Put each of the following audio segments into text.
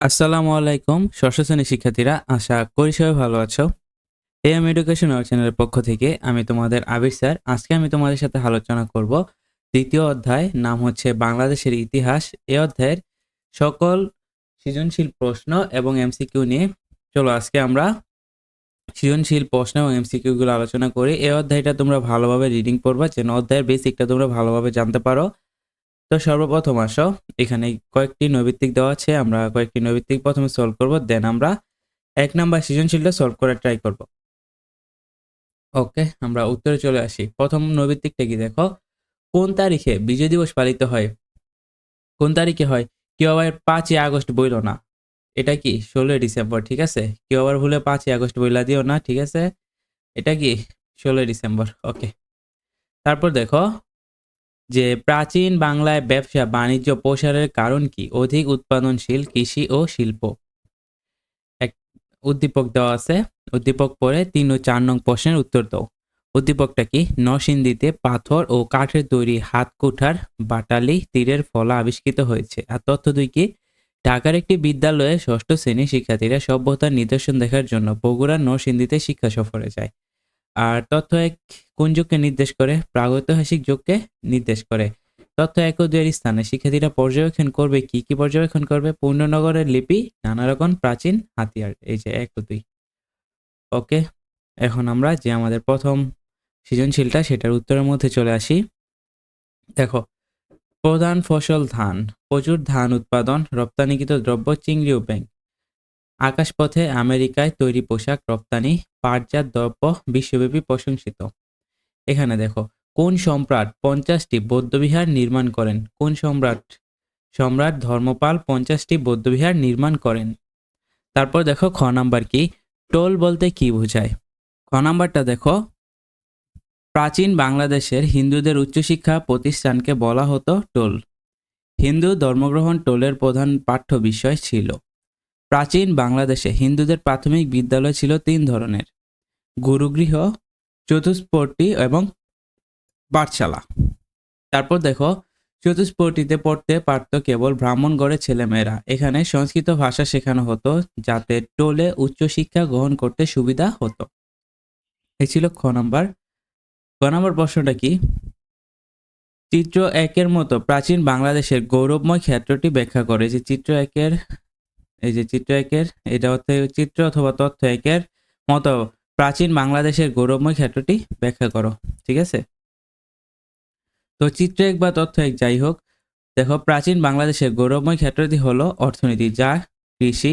আসসালামু আলাইকুম, ষষ্ঠ শ্রেণির শিক্ষার্থীরা, আশা করি সবাই ভালো আছো। এম এডুকেশন চ্যানেলের পক্ষ থেকে আমি তোমাদের আবির স্যার। আজকে আমি তোমাদের সাথে আলোচনা করব দ্বিতীয় অধ্যায়, নাম হচ্ছে বাংলাদেশের ইতিহাস। এ অধ্যায়ের সকল সৃজনশীল প্রশ্ন এবং এমসিকিউ নিয়ে চলো আজকে আমরা সৃজনশীল প্রশ্ন এবং এমসিকিউ গুলো আলোচনা করি। এ অধ্যায়টা তোমরা ভালোভাবে রিডিং করবা যেন অধ্যায়ের বেসিকটা তোমরা ভালোভাবে জানতে পারো। তো সর্বপ্রথম আসো। এখানে কয়েকটি নৈবিত্তিক দেওয়া আছে, আমরা কয়েকটি নৈবিত্তিক প্রথমে সলভ করব দেন আমরা এক নাম্বার সৃজনশীলটা সলভ করার ট্রাই করব। ওকে আমরা উত্তরে চলে আসি। প্রথম নৈবিত্তিকটা কি দেখো? কোন তারিখে বিজয় দিবস পালিত হয়? কোন তারিখে হয়? কেউ আবার পাঁচই আগস্ট বইল না? এটা কি ষোলোই ডিসেম্বর, ঠিক আছে? কেউ আবার ভুলে পাঁচই আগস্ট বইলা দিও না, ঠিক আছে? এটা কি ষোলোই ডিসেম্বর ওকে তারপর দেখো যে প্রাচীন বাংলায় ব্যবসা বাণিজ্য প্রসারের কারণ কি? অধিক উৎপাদনশীল কৃষি ও শিল্প। এক উদ্দীপক দেওয়া আছে। উদ্দীপক পরে তিন ও চার নং প্রশ্নের উত্তর দাও। উদ্দীপকটা কি? নরসিংদীতে পাথর ও কাঠের তৈরি হাত কুঠার বাটালি তীরের ফলা আবিষ্কৃত হয়েছে। আর তথ্য দুই কি? ঢাকার একটি বিদ্যালয়ে ষষ্ঠ শ্রেণির শিক্ষার্থীরা সভ্যতার নিদর্শন দেখার জন্য বগুড়ার নরসিংদীতে শিক্ষা সফরে যায়। আর তথ্য এক কোন যুগকে নির্দেশ করে? প্রাগৈতিহাসিক যুগকে নির্দেশ করে। তথ্য এক ও দুইয়ের স্থানে শিক্ষার্থীরা পর্যবেক্ষণ করবে, কি কি পর্যবেক্ষণ করবে? পূর্ণনগরের লিপি, নানা রকম প্রাচীন হাতিয়ার, এই যে এক ও দুই। ওকে, এখন আমরা যে আমাদের প্রথম সৃজনশীলটা, সেটার উত্তরের মধ্যে চলে আসি। দেখো, প্রধান ফসল ধান, প্রচুর ধান উৎপাদন, রপ্তানিকৃত দ্রব্য চিংড়ি ও ব্যাংক আকাশপথে আমেরিকায় তৈরি পোশাক রপ্তানি পাটজাত দ্রব্য বিশ্বব্যাপী প্রশংসিত। এখানে দেখো, কোন সম্রাট পঞ্চাশটি বৌদ্ধবিহার নির্মাণ করেন? কোন সম্রাট? সম্রাট ধর্মপাল পঞ্চাশটি বৌদ্ধবিহার নির্মাণ করেন। তারপর দেখো, খ নাম্বার কি? টোল বলতে কি বোঝায়? খ নাম্বারটা দেখো, প্রাচীন বাংলাদেশের হিন্দুদের উচ্চশিক্ষা প্রতিষ্ঠানকে বলা হতো টোল। হিন্দু ধর্মগ্রহণ টোলের প্রধান পাঠ্য বিষয় ছিল। প্রাচীন বাংলাদেশে হিন্দুদের প্রাথমিক বিদ্যালয় ছিল তিন ধরনের, গুরুগৃহ, চতুষ্পটি এবং পাঠশালা। তারপর দেখো, চতুষ্পটিতে পড়তে পারত কেবল ব্রাহ্মণগড়ের ছেলেমেয়েরা। এখানে সংস্কৃত ভাষা শেখানো হতো, যাতে টোলে উচ্চশিক্ষা গ্রহণ করতে সুবিধা হতো। এ ছিল খ নম্বর। ক নম্বর প্রশ্নটা কি? চিত্র একের মতো প্রাচীন বাংলাদেশের গৌরবময় ক্ষেত্রটি ব্যাখ্যা করে যে চিত্র একের এই যে চিত্র একের, এটা হচ্ছে চিত্র অথবা তথ্য একের মতো প্রাচীন বাংলাদেশের গৌরবময় ক্ষেত্রটি ব্যাখ্যা করো, ঠিক আছে? তো চিত্র এক বা তথ্য এক যাই হোক, দেখো প্রাচীন বাংলাদেশের গৌরবময় ক্ষেত্রটি হলো অর্থনীতি, যা কৃষি,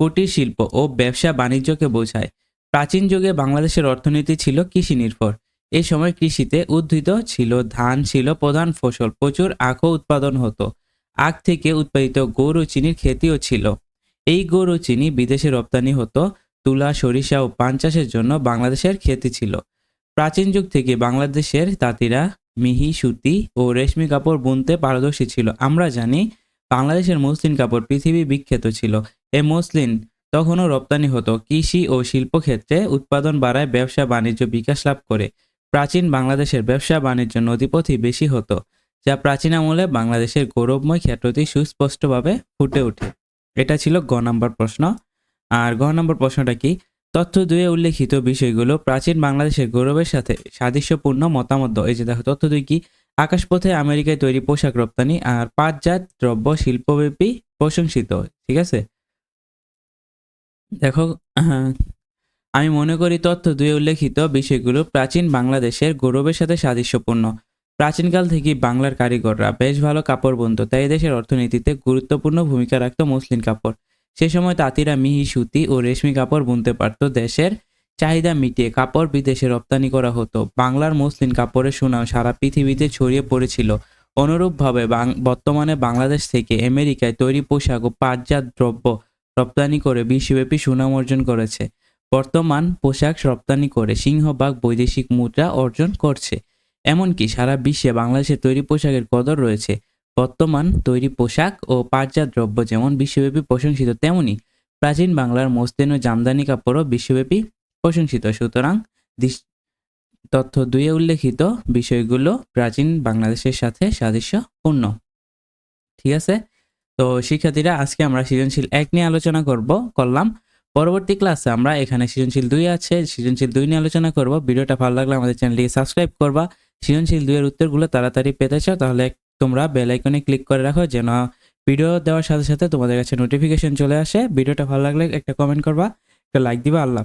কুটির শিল্প ও ব্যবসা বাণিজ্যকে বোঝায়। প্রাচীন যুগে বাংলাদেশের অর্থনীতি ছিল কৃষি নির্ভর এই সময় কৃষিতে উদ্ধৃত ছিল, ধান ছিল প্রধান ফসল, প্রচুর আখও উৎপাদন হতো। আখ থেকে উৎপাদিত গৌর ও চিনির খেতিও ছিল। এই গরু চিনি বিদেশে রপ্তানি হতো তুলা, সরিষা ও পান চাষের জন্য বাংলাদেশের খ্যাতি ছিল। প্রাচীন যুগ থেকে বাংলাদেশের তাঁতিরা মিহি, সুতি ও রেশমি কাপড় বুনতে পারদর্শী ছিল। আমরা জানি বাংলাদেশের মসলিন কাপড় পৃথিবী বিখ্যাত ছিল। এ মসলিন তখনও রপ্তানি হতো। কৃষি ও শিল্পক্ষেত্রে উৎপাদন বাড়ায় ব্যবসা বাণিজ্য বিকাশ লাভ করে। প্রাচীন বাংলাদেশের ব্যবসা বাণিজ্য নদীপথই বেশি হতো, যা প্রাচীন আমলে বাংলাদেশের গৌরবময় ক্ষেত্রটি সুস্পষ্টভাবে ফুটে ওঠে। এটা ছিল গ নম্বর প্রশ্ন। আর গ নম্বর প্রশ্নটা কি? তথ্য দুয়ে উল্লেখিত বিষয়গুলো প্রাচীন বাংলাদেশের গৌরবের সাথে সাদৃশ্যপূর্ণ মতামত এই যে দেখো, তথ্য দুই কি? আকাশপথে আমেরিকায় তৈরি পোশাক রপ্তানি আর পাটজাত দ্রব্য শিল্পব্যাপী প্রশংসিত, ঠিক আছে? দেখো, আমি মনে করি তথ্য দুয়ে উল্লেখিত বিষয়গুলো প্রাচীন বাংলাদেশের গৌরবের সাথে সাদৃশ্যপূর্ণ। প্রাচীনকাল থেকেই বাংলার কারিগররা বেশ ভালো কাপড় বুনত, তাই দেশের অর্থনীতিতে গুরুত্বপূর্ণ ভূমিকা রাখত মসলিন কাপড়। সে সময় তাঁতিরা মিহি সুতি ও রেশমি কাপড় বুনতে পারত, দেশের চাহিদা মিটিয়ে কাপড় বিদেশে রপ্তানি করা হতো। বাংলার মসলিন কাপড়ের সুনাম সারা পৃথিবীতে ছড়িয়ে পড়েছিল। অনুরূপভাবে বর্তমানে বাংলাদেশ থেকে আমেরিকায় তৈরি পোশাক ও পাটজাত দ্রব্য রপ্তানি করে বিশ্বব্যাপী সুনাম অর্জন করেছে। বর্তমান পোশাক রপ্তানি করে সিংহভাগ বৈদেশিক মুদ্রা অর্জন করছে। এমনকি সারা বিশ্বে বাংলাদেশের তৈরি পোশাকের কদর রয়েছে। বর্তমান তৈরি পোশাক ও পাটজাত দ্রব্য যেমন বিশ্বব্যাপী প্রশংসিত, তেমনি প্রাচীন বাংলার মসলিন ও জামদানি কাপড়ও বিশ্বব্যাপী প্রশংসিত। সুতরাং তথ্য দুইয়ে উল্লেখিত বিষয়গুলো প্রাচীন বাংলাদেশের সাথে সাদৃশ্যপূর্ণ। ঠিক আছে? তো শিক্ষার্থীরা, আজকে আমরা সৃজনশীল এক নিয়ে আলোচনা করব, করলাম। পরবর্তী ক্লাসে আমরা এখানে সৃজনশীল দুই আছে, সৃজনশীল দুই নিয়ে আলোচনা করব। ভিডিওটা ভালো লাগলে আমাদের চ্যানেলটিকে সাবস্ক্রাইব করবা। সৃজনশীল দুইয়ের উত্তরগুলো তাড়াতাড়ি পেতে চাও, তাহলে তোমরা বেল আইকনে ক্লিক করে রাখো যেন ভিডিও দেওয়ার সাথে সাথে তোমাদের কাছে নোটিফিকেশন চলে আসে ভিডিওটা ভালো লাগলে একটা কমেন্ট করবা, একটা লাইক দিবা, আল্লাহ।